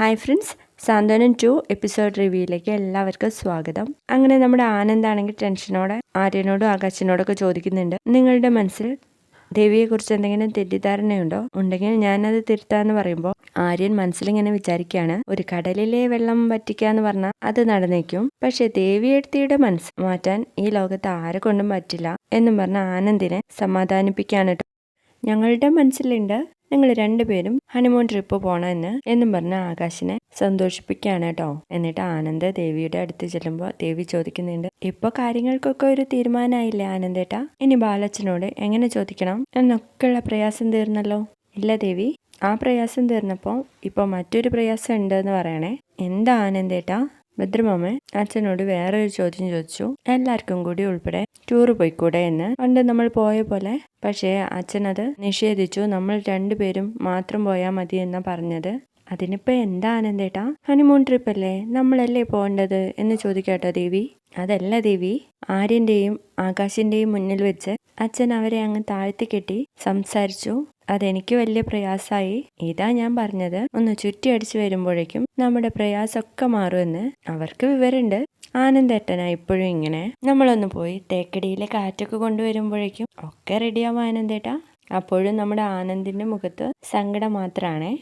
Hi friends Santhwanam two episode റിവ്യൂയിലേക്ക് എല്ലാവർക്കും സ്വാഗതം. അങ്ങനെ നമ്മുടെ ആനന്ദാണെങ്കിൽ ടെൻഷനോടെ ആര്യനോടും ആകാശനോടൊക്കെ ചോദിക്കുന്നുണ്ട്. നിങ്ങളുടെ മനസ്സിൽ ദേവിയെക്കുറിച്ച് എന്തെങ്കിലും തെറ്റിദ്ധാരണയുണ്ടോ? ഉണ്ടെങ്കിൽ ഞാനത് തിരുത്താന്ന് പറയുമ്പോൾ ആര്യൻ മനസ്സിലിങ്ങനെ വിചാരിക്കുകയാണ് ഒരു കടലിലെ വെള്ളം പറ്റിക്കാന്ന് പറഞ്ഞാൽ അത് നടന്നേക്കും. പക്ഷെ ദേവിയെടുത്തിയുടെ മനസ്സ് മാറ്റാൻ ഈ ലോകത്ത് ആരെ കൊണ്ടും പറ്റില്ല എന്നും പറഞ്ഞ ആനന്ദിനെ സമാധാനിപ്പിക്കാണ് ഞങ്ങളുടെ മനസ്സിലുണ്ട്. നിങ്ങൾ രണ്ടുപേരും ഹണിമൂൺ ട്രിപ്പ് പോണെന്ന് എന്നും പറഞ്ഞ ആകാശിനെ സന്തോഷിപ്പിക്കുകയാണ് കേട്ടോ. എന്നിട്ട് ആനന്ദ ദേവിയുടെ അടുത്ത് ചെല്ലുമ്പോൾ ദേവി ചോദിക്കുന്നുണ്ട് ഇപ്പൊ കാര്യങ്ങൾക്കൊക്കെ ഒരു തീരുമാനമായില്ലേ ആനന്ദേട്ടാ? ഇനി ബാലച്ചനോട് എങ്ങനെ ചോദിക്കണം? എന്നൊക്കെയുള്ള പ്രയാസം തീർന്നല്ലോ. ഇല്ല ദേവി ആ പ്രയാസം തീർന്നപ്പോൾ ഇപ്പോൾ മറ്റൊരു പ്രയാസം ഉണ്ട് എന്ന് പറയണേ. എന്താ ആനന്ദേട്ടാ? ഭദ്രമാമൻ അച്ഛനോട് വേറൊരു ചോദ്യം ചോദിച്ചു. എല്ലാവർക്കും കൂടി ഉൾപ്പെടെ ടൂർ പോയിക്കൂടെ എന്ന്. പണ്ട് നമ്മൾ പോയ പോലെ. പക്ഷേ അച്ഛനത് നിഷേധിച്ചു. നമ്മൾ രണ്ടുപേരും മാത്രം പോയാൽ മതി എന്നാ പറഞ്ഞത്. അതിനിപ്പോ എന്താ ആനന്ദേട്ടാ ഹണിമൂൺ ട്രിപ്പ് അല്ലേ? നമ്മളല്ലേ പോകേണ്ടത് എന്ന് ചോദിക്കാട്ടോ ദേവി. അതല്ല ദേവി. ആര്യന്റെയും ആകാശിന്റെയും മുന്നിൽ വെച്ച് അച്ഛൻ അവരെ അങ്ങ് താഴ്ത്തി കെട്ടി സംസാരിച്ചു. അതെനിക്ക് വലിയ പ്രയാസമായി. ഇതാ ഞാൻ പറഞ്ഞത്. ഒന്ന് ചുറ്റി അടിച്ചു വരുമ്പോഴേക്കും നമ്മുടെ പ്രയാസമൊക്കെ മാറുമെന്ന് അവർക്ക് വിവരമുണ്ട്. ആനന്ദേട്ടനാ ഇപ്പോഴും ഇങ്ങനെ. നമ്മളൊന്ന് പോയി തേക്കടിയിലെ കാറ്റൊക്കെ കൊണ്ടുവരുമ്പോഴേക്കും ഒക്കെ റെഡിയാവും ആനന്ദേട്ടാ. അപ്പോഴും നമ്മുടെ ആനന്ദിന്റെ മുഖത്ത് സങ്കടം മാത്രാണേ.